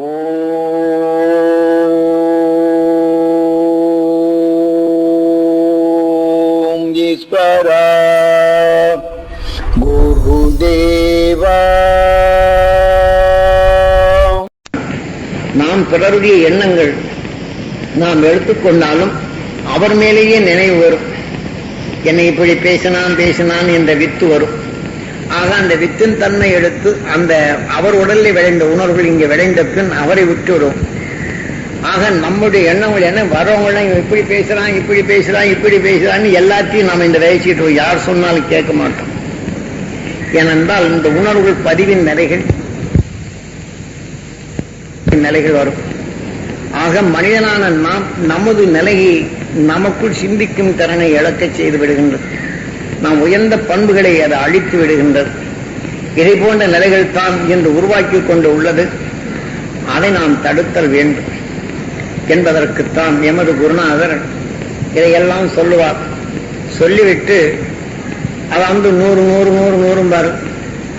ஓம் நாம் பிறருடைய எண்ணங்கள் நாம் எடுத்துக்கொண்டாலும் அவர் மேலேயே நினைவு வரும். என்னை இப்படி பேசினான் பேசினான் என்ற வித்து வரும். ஆக அந்த வித்தின் தன்மை எடுத்து அந்த அவர் உடலில் விளைந்த உணர்வுகள் இங்கே விளைந்த பின் அவரை விட்டுவிடும் ஆக நம்முடைய எண்ணங்கள் என்ன? வரவங்களாம் இப்படி பேசுறான் இப்படி பேசுறான் இப்படி பேசுறான்னு எல்லாத்தையும் நாம் இந்த வயசிட்டு யார் சொன்னாலும் கேட்க மாட்டோம். ஏனென்றால் இந்த உணர்வுகள் பதிவின் நிலைகள். நிலைகள் வரும். ஆக மனிதனான நாம் நமது நிலையை நமக்குள் சிந்திக்கும் திறனை இழக்க செய்து விடுகின்றது. நாம் உயர்ந்த பண்புகளை அது அழித்து விடுகின்றது. இதை போன்ற நிலைகள் தான் என்று உருவாக்கி கொண்டு உள்ளது. அதை நாம் தடுத்தல் வேண்டும் என்பதற்குத்தான் எமது குருநாதர் இதையெல்லாம் சொல்லுவார். சொல்லிவிட்டு அது வந்து நூறு நூறு நூறு நூறும் வரும்.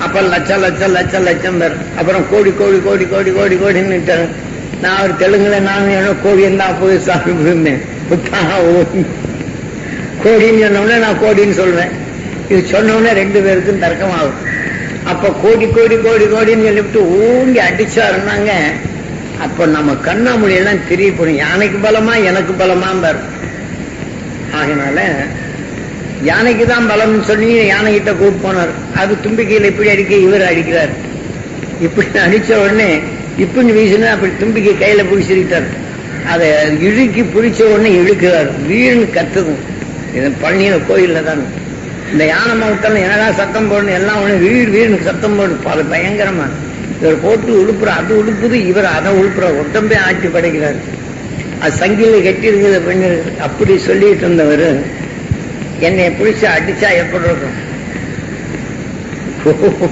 அப்ப லட்சம் லட்சம் லட்சம் லட்சம் பேர் அப்புறம் கோடி கோடி கோடி கோடி கோடி கோடின்னு நான் ஒரு தெலுங்குல நான் என்ன கோடி இருந்தா போய் சாமி கோடின்னு சொன்னோம்னா நான் கோடின்னு சொல்லுவேன் இது சொன்னோடனே ரெண்டு பேருக்கும் தர்க்கமாகும். அப்ப கோடி கோடி கோடி கோடின்னு சொல்லிவிட்டு ஊங்கி அடிச்சாருன்னாங்க. அப்ப நம்ம கண்ணாமொழி எல்லாம் தெரிய போடும் யானைக்கு பலமா எனக்கு பலமா பாரு ஆகினால யானைக்கு தான் பலம்னு சொல்லி யானை கிட்ட கூப்பிட்டு போனார். அது தும்பிக்கையில் இப்படி அடிக்க இவர் அடிக்கிறார். இப்படி அடிச்ச உடனே இப்படி வீசினா அப்படி தும்பிக்கை கையில பிடிச்சிருக்கார் அதை இழுக்கி பிடிச்ச உடனே இழுக்கிறார். வீடுன்னு கத்துதும் இது பழனியில் கோயிலில் தான். இந்த யானை மவுத்தாலும் என்னடா சத்தம் போடணும் எல்லாம் ஒண்ணு வீடு வீடு சத்தம் போடணும் பல பயங்கரமா. இவர் போட்டு உழுப்புற அது உழுப்புது இவர் அதை உழுப்புற ஒட்டம்பே ஆட்சி படைக்கிறார். அது சங்கில கட்டியிருக்கிற பெண்ணு அப்படி சொல்லிட்டு இருந்தவர் என்னை பிடிச்சி அடிச்சா எப்படி இருக்கும்?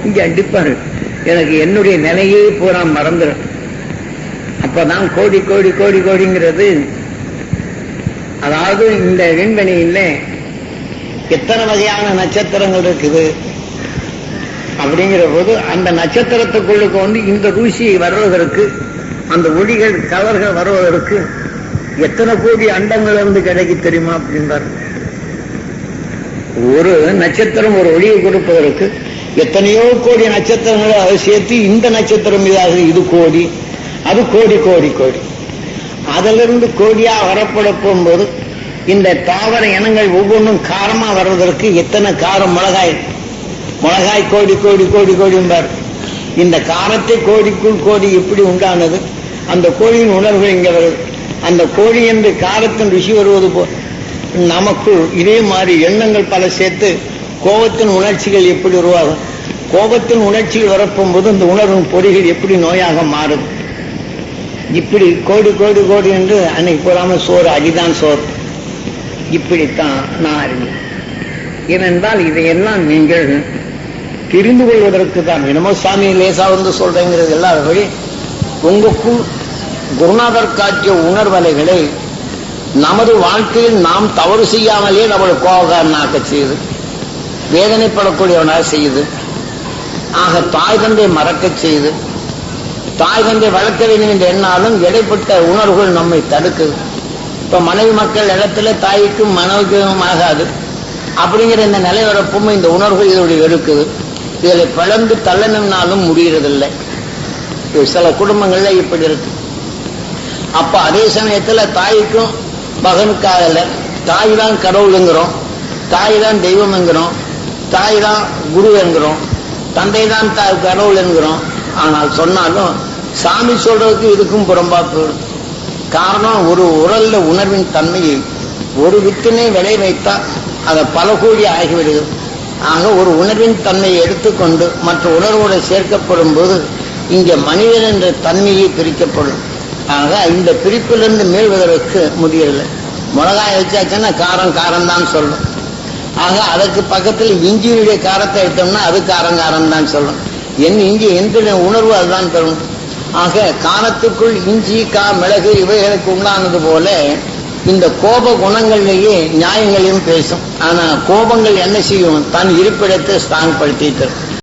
இங்க அடிப்பாரு. எனக்கு என்னுடைய நிலையே பூரா மறந்துடும் அப்பதான் கோடி கோடி கோடி கோடிங்கிறது அதாவது இந்த விண்வெளியில் எத்தனை வகையான நட்சத்திரங்கள் இருக்குது? அப்படிங்கிற போது அந்த நட்சத்திரத்துக்குள்ளுக்கு வந்து இந்த ருசி வருவதற்கு அந்த ஒளிகள் கலர்கள் வருவதற்கு எத்தனை கோடி அண்டங்கள் இருந்து கிடைக்கு தெரியுமா அப்படின்றார் ஒரு நட்சத்திரம் ஒரு ஒளியை கொடுப்பதற்கு எத்தனையோ கோடி நட்சத்திரங்களை சேர்த்து இந்த நட்சத்திரம் இதாக இது கோடி அது கோடி கோடி கோடி. அதிலிருந்து கோடியா வரப்பட போகும்போது இந்த தாவர இனங்கள் ஒவ்வொன்றும் காரமா வர்றதற்கு எத்தனை காரம் மிளகாய்? மிளகாய் கோடி கோடி கோடி கோடிம்பார். இந்த காரத்தை கோடிக்குள் கோடி எப்படி உண்டானது? அந்த கோழியின் உணர்வு இங்க வருது? அந்த கோழி என்று காரத்தின் ருசி வருவது போ நமக்கு இதே மாதிரி எண்ணங்கள் பல சேர்த்து கோபத்தின் உணர்ச்சிகள் எப்படி உருவாகும்? கோபத்தின் உணர்ச்சிகள் வரப்போகும்போது இந்த உணர்வின் பொறிகள் எப்படி நோயாக மாறும்? இப்படி கோடி கோடி கோடி என்று அன்னைக்கு போடாம சோறு அடிதான் சோறு. இப்படித்தான் நான் அறிவேன். ஏனென்றால் இதையெல்லாம் நீங்கள் தெரிந்து கொள்வதற்கு தான். என்னமோ சாமி லேசா வந்து சொல்றேங்கிறது எல்லாம் வழி. உங்களுக்குள் குருநாதர் காட்டிய உணர்வலைகளை நமது வாழ்க்கையில் நாம் தவறு செய்யாமலே நம்மளை கோபக்காரனாக்க செய்யுது. வேதனைப்படக்கூடியவனாக செய்யுது. ஆக தாய் தந்தை மறக்கச் செய்து தாய் தந்தை வளர்க்க வேண்டும் என்று எண்ணாலும் இடைப்பட்ட உணர்வுகள் நம்மை தடுக்குது. இப்ப மனைவி மக்கள் இடத்துல தாய்க்கும் மனைவிக்கும் ஆகாது. அப்படிங்கிற இந்த நிலை வரப்பும் இந்த உணர்வுகள் இதோடைய இருக்குது இதில் பிளந்து தள்ளணும்னாலும் முடிகிறதில்லை சில குடும்பங்கள்ல இப்படி இருக்கு. அப்ப அதே சமயத்துல தாய்க்கும் மகனுக்காகல தாய் தான் கடவுளுங்கிறோம் தாய் தான் தெய்வம் என்கிறோம். தாய் தான் குரு என்கிறோம். தந்தை தான் கடவுள் என்கிறோம். ஆனால் சொன்னாலும் சாமி சொல்றதுக்கு இதுக்கும் புறம்பாக்கு காரணம் ஒரு உரல்ல உணர்வின் தன்மையை ஒரு வித்தினை விளை வைத்தால் அதை பல கோடி ஆகிவிடுகிறது ஆக ஒரு உணர்வின் தன்மையை எடுத்துக்கொண்டு மற்ற உணர்வோடு சேர்க்கப்படும் போது இங்கே மனிதன் என்ற தன்மையை பிரிக்கப்படும். ஆக இந்த பிரிப்பிலிருந்து மீள்வதற்கு முடியவில்லை. மிளகாய் வச்சாச்சுன்னா காரம் காரம் தான் சொல்லும். ஆக அதற்கு பக்கத்தில் இஞ்சியுடைய காரத்தை எடுத்தோம்னா அது காரம் காரம் தான் சொல்லும். என் இங்கே எந்த உணர்வு அதுதான் தரும். ஆக காலத்துக்குள் இஞ்சி கா மிளகு இவைகளுக்கு உண்டானது போல இந்த கோப குணங்கள்லேயே நியாயங்களையும் பேசும். ஆனா கோபங்கள் என்ன செய்யும்? தன் இருப்பிடத்தை ஸ்ட்ராங் படுத்திட்டு